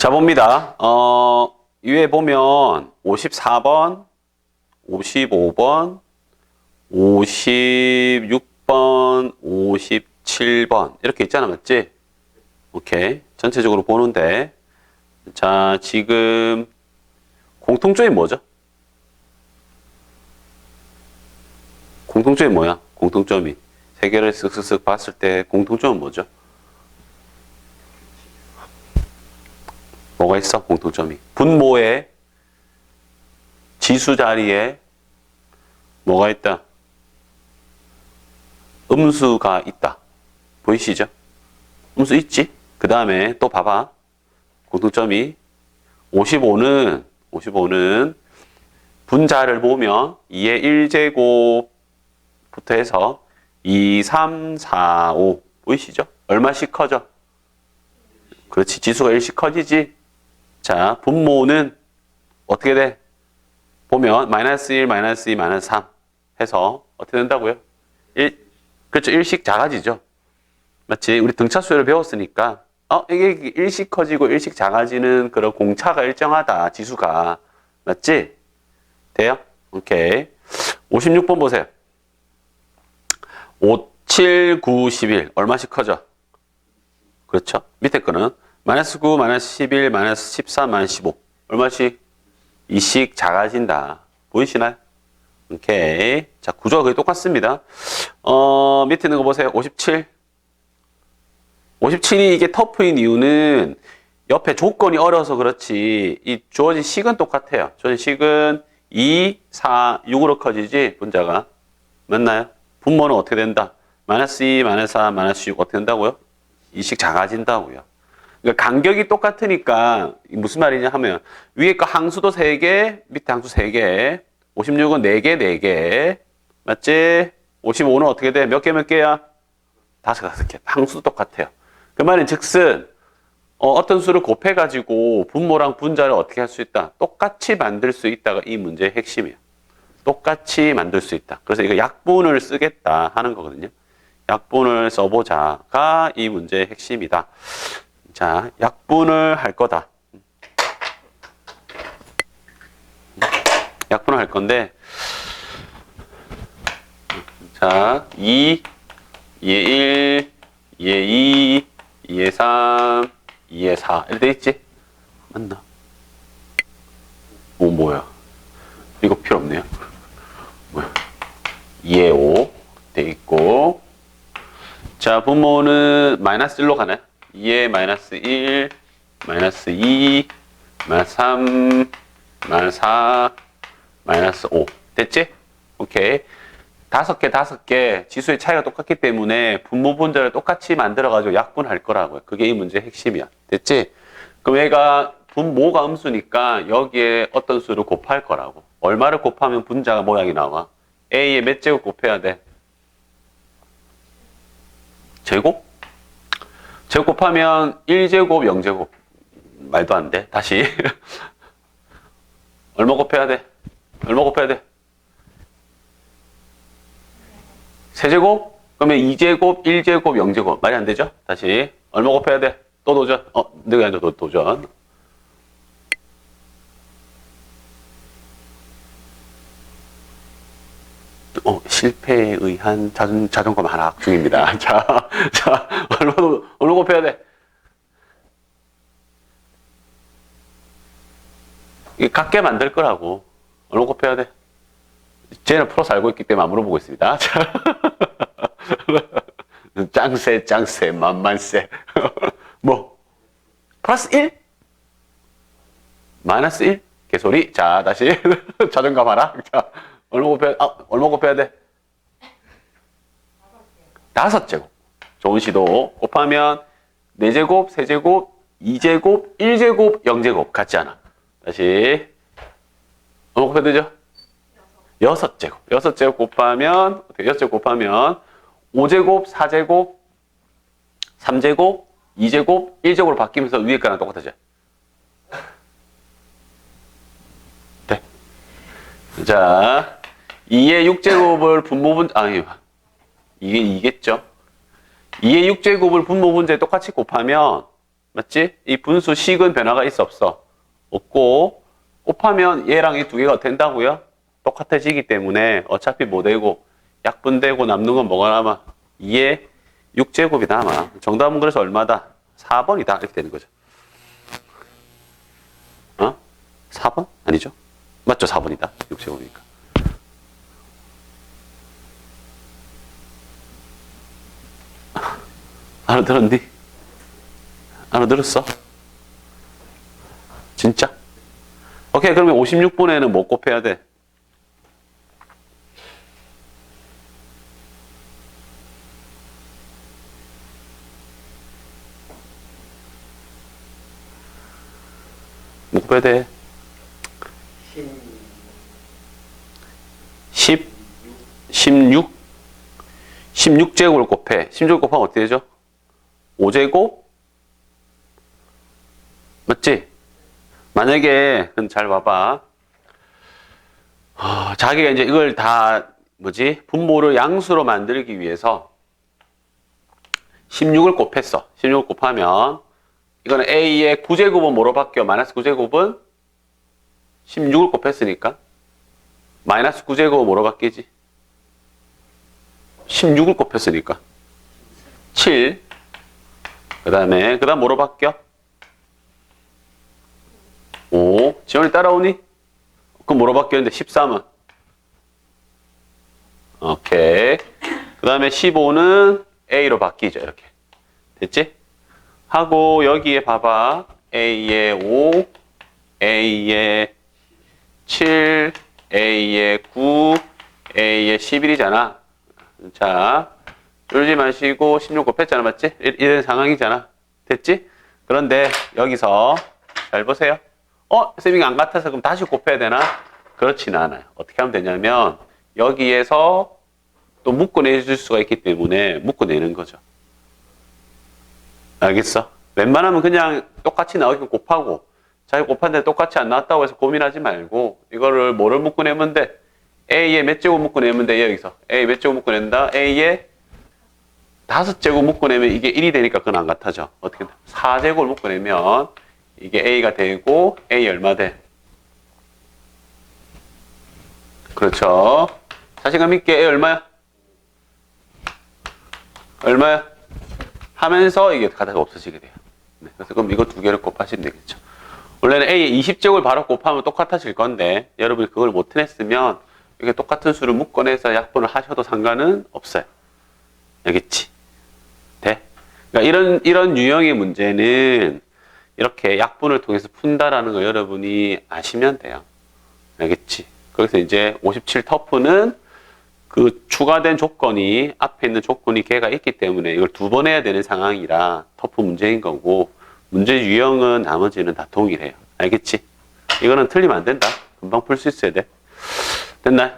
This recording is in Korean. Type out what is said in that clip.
자, 봅니다. 어, 위에 보면 54번, 55번, 56번, 57번. 이렇게 있잖아, 맞지? 오케이. 전체적으로 보는데. 자, 지금 공통점이 뭐죠? 공통점이 뭐야? 공통점이. 세 개를 쓱쓱쓱 봤을 때 공통점은 뭐죠? 뭐가 있어? 공통점이. 분모의 지수 자리에 뭐가 있다? 음수가 있다. 보이시죠? 음수 있지? 그 다음에 또 봐봐. 공통점이 55는 55는 분자를 보면 2의 1제곱부터 해서 2, 3, 4, 5 보이시죠? 얼마씩 커져? 그렇지. 지수가 1씩 커지지? 자, 분모는 어떻게 돼? 보면 마이너스 1, 마이너스 2, 마이너스 3 해서 어떻게 된다고요? 1, 그렇죠. 1씩 작아지죠. 맞지? 우리 등차수열을 배웠으니까 어, 이게 1씩 커지고 1씩 작아지는 그런 공차가 일정하다. 지수가. 맞지? 돼요? 오케이. 56번 보세요. 5, 7, 9, 11. 얼마씩 커져? 그렇죠? 밑에 거는 마이너스 9, 마이너스 11, 마이너스 14, 마이너스 15. 얼마씩? 2씩 작아진다. 보이시나요? 오케이. 자, 구조가 거의 똑같습니다. 어, 밑에 있는 거 보세요. 57. 57이 이게 터프인 이유는 옆에 조건이 어려서 그렇지 이 주어진 식은 똑같아요. 주어진 식은 2, 4, 6으로 커지지 분자가 맞나요? 분모는 어떻게 된다? 마이너스 2, 마이너스 4, 마이너스 6 어떻게 된다고요? 이식 작아진다고요. 그러니까 간격이 똑같으니까 무슨 말이냐 하면 위에 거 항수도 3개, 밑에 항수 3개, 56은 4개, 4개 맞지? 55는 어떻게 돼? 몇 개 몇 개야? 다섯 다섯 개. 항수도 똑같아요. 그 말은 즉슨 어, 떤 수를 곱해가지고 분모랑 분자를 어떻게 할 수 있다? 똑같이 만들 수 있다가 이 문제의 핵심이에요. 똑같이 만들 수 있다. 그래서 이거 약분을 쓰겠다 하는 거거든요. 약분을 써보자가 이 문제의 핵심이다. 자, 약분을 할 거다. 약분을 할 건데, 자, 2, 2에 1, 2에 2, 2에 3, 2에 4. 이렇게 돼 있지? 맞나? 오, 뭐야. 이거 필요 없네요. 뭐야. 2에 5. 돼 있고. 자, 분모는 마이너스 1로 가나요? 2에 마이너스 1, 마이너스 2, 마이너스 3, 마이너스 4, 마이너스 5. 됐지? 오케이. 다섯 개, 다섯 개 지수의 차이가 똑같기 때문에 분모 분자를 똑같이 만들어가지고 약분할 거라고요. 그게 이 문제의 핵심이야. 됐지? 그럼 얘가 분모가 음수니까 여기에 어떤 수를 곱할 거라고. 얼마를 곱하면 분자가 모양이 나와? A에 몇 제곱 곱해야 돼? 제곱? 제곱 곱하면 1제곱, 0제곱. 말도 안 돼. 다시. 얼마 곱해야 돼? 얼마 곱해야 돼? 세제곱? 그러면 2제곱, 1제곱, 0제곱. 말이 안 되죠? 다시. 얼마 곱해야 돼? 또 도전. 어, 내가 아니라 도, 도전. 어, 실패에 의한 자존, 자존감 하락 중입니다. 자, 자, 얼마, 도- 얼마 곱해야 돼? 이게 같게 만들 거라고. 얼마 곱해야 돼? 쟤는 풀어서 알고 있기 때문에 안 물어보고 있습니다. 자. 짱세, 짱세, 만만세. 뭐, 플러스 1? 마이너스 1? 개소리. 자, 다시. 자존감 하라. 자, 얼마 곱해야, 아, 얼마 곱해야 돼? 다섯 제곱. 좋은 시도. 곱하면 4제곱, 3제곱, 2제곱, 1제곱, 0제곱. 같지 않아. 다시. 얼마 곱해야 되죠? 여섯 제곱. 여섯 제곱 곱하면, 어떻게, 여섯 제곱 곱하면, 5제곱, 4제곱, 3제곱, 2제곱, 1제곱으로 바뀌면서 위에 거랑 똑같아져. 네. 자, 2의 6제곱을 분모분, 아니, 이게 2겠죠? 2의 6제곱을 분모분자에 똑같이 곱하면 맞지? 이 분수 식은 변화가 있어 없어? 없고 곱하면 얘랑 이 두 개가 된다고요? 똑같아지기 때문에 어차피 못 되고 약분되고 남는 건 뭐가 남아? 2의 6제곱이 남아. 정답은 그래서 얼마다? 4번이다. 이렇게 되는 거죠. 어? 4번? 아니죠? 맞죠? 4번이다. 6제곱이니까. 알아들었니? 알아들었어? 진짜? 오케이, 그러면 56분에는 뭐 곱해야 돼? 뭐 곱해야 돼? 10, 16, 16제곱을 곱해. 16 곱하면 어떻게 되죠? 5제곱? 맞지? 만약에, 잘 봐봐. 어, 자기가 이제 이걸 다, 뭐지? 분모를 양수로 만들기 위해서 16을 곱했어. 16을 곱하면, 이거는 A의 9제곱은 뭐로 바뀌어? 마이너스 9제곱은 16을 곱했으니까. 마이너스 9제곱은 뭐로 바뀌지? 16을 곱했으니까. 7. 그 다음에, 그 다음 뭐로 바뀌어? 5. 지원이 따라오니? 그럼 뭐로 바뀌었는데, 13은? 오케이. 그 다음에 15는 A로 바뀌죠, 이렇게. 됐지? 하고, 여기에 봐봐. A의 5, A의 7, A의 9, A의 11이잖아. 자, 울지 마시고 16 곱했잖아, 맞지? 이- 이런 상황이잖아. 됐지? 그런데 여기서 잘 보세요. 어? 쌤이 안 같아서 그럼 다시 곱해야 되나? 그렇지는 않아요. 어떻게 하면 되냐면 여기에서 또 묶어내줄 수가 있기 때문에 묶어내는 거죠. 알겠어? 웬만하면 그냥 똑같이 나오게 곱하고 자기 곱한데 똑같이 안 나왔다고 해서 고민하지 말고 이거를 뭐를 묶어내면 돼? A에 몇 제곱 묶어내면 돼 여기서 A 몇 제곱 묶어낸다? A에 다섯 제곱 묶어내면 이게 1이 되니까 그건 안 같아져 어떻게 돼? 4제곱을 묶어내면 이게 A가 되고 A 얼마 돼? 그렇죠 자신감 있게 A 얼마야? 얼마야? 하면서 이게 가다가 없어지게 돼요 네, 그래서 그럼 이거 두 개를 곱하시면 되겠죠 원래는 A의 20제곱을 바로 곱하면 똑같아질 건데 여러분이 그걸 못 해냈으면 이게 똑같은 수를 묶어내서 약분을 하셔도 상관은 없어요. 알겠지? 돼? 그러니까 이런 이런 유형의 문제는 이렇게 약분을 통해서 푼다라는 거 여러분이 아시면 돼요. 알겠지? 그래서 이제 57 터프는 그 추가된 조건이 앞에 있는 조건이 걔가 있기 때문에 이걸 두 번 해야 되는 상황이라 터프 문제인 거고 문제 유형은 나머지는 다 동일해요. 알겠지? 이거는 틀리면 안 된다. 금방 풀 수 있어야 돼. 됐나요?